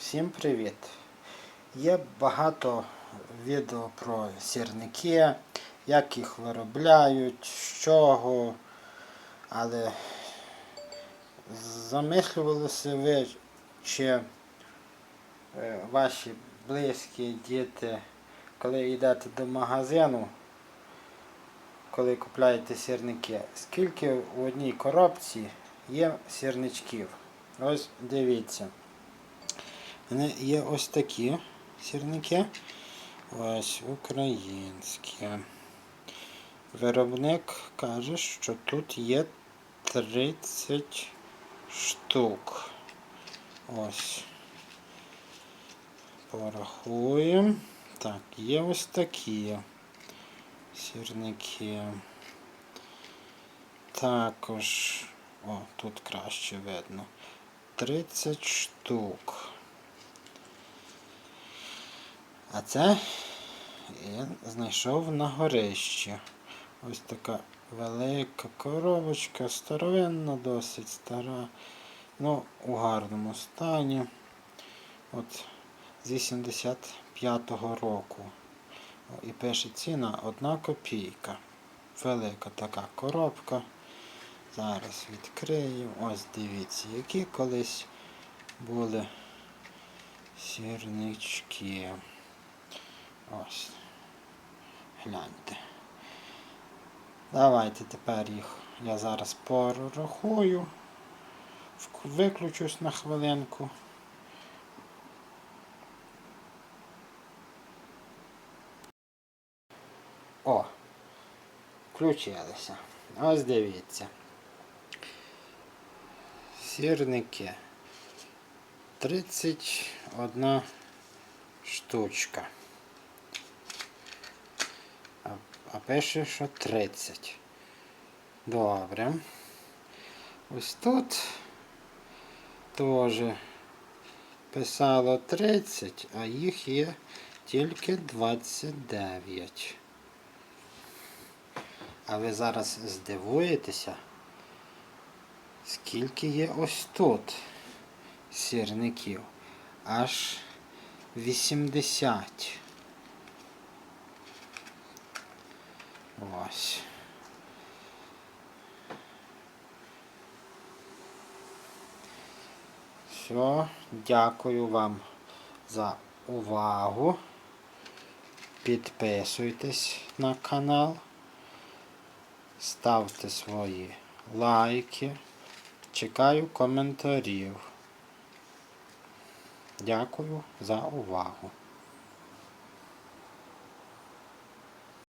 Всім привіт! Є багато відео про сірники, як їх виробляють, з чого. Але замислювалися ви, чи е, ваші близькі діти, коли йдете до магазину, коли купляєте сірники, скільки в одній коробці є сірничків? Ось дивіться. Є ось такі сірники. Ось українські. Виробник каже, що тут є 30 штук. Ось. Порахуємо. Так, є ось такі сірники. Також, о, тут краще видно. 30 штук. А це я знайшов на горищі. Ось така велика коробочка, старовинна, досить стара. Ну, у гарному стані. От з 85-го року. І пише ціна одна копійка. Велика така коробка. Зараз відкрию. Ось дивіться, які колись були сірнички. Ось. Гляньте. Давайте тепер їх я зараз порахую. Виключусь на хвилинку. О! Включилися. Ось дивіться. Сірники. 31 штучка. А, а пише, що 30. Добре. Ось тут теж писало 30, а їх є тільки 29. А ви зараз здивуєтеся, скільки є ось тут сірників? Аж 80. Ось. Все, дякую вам за увагу. Підписуйтесь на канал, ставте свої лайки. Чекаю коментарів. Дякую за увагу.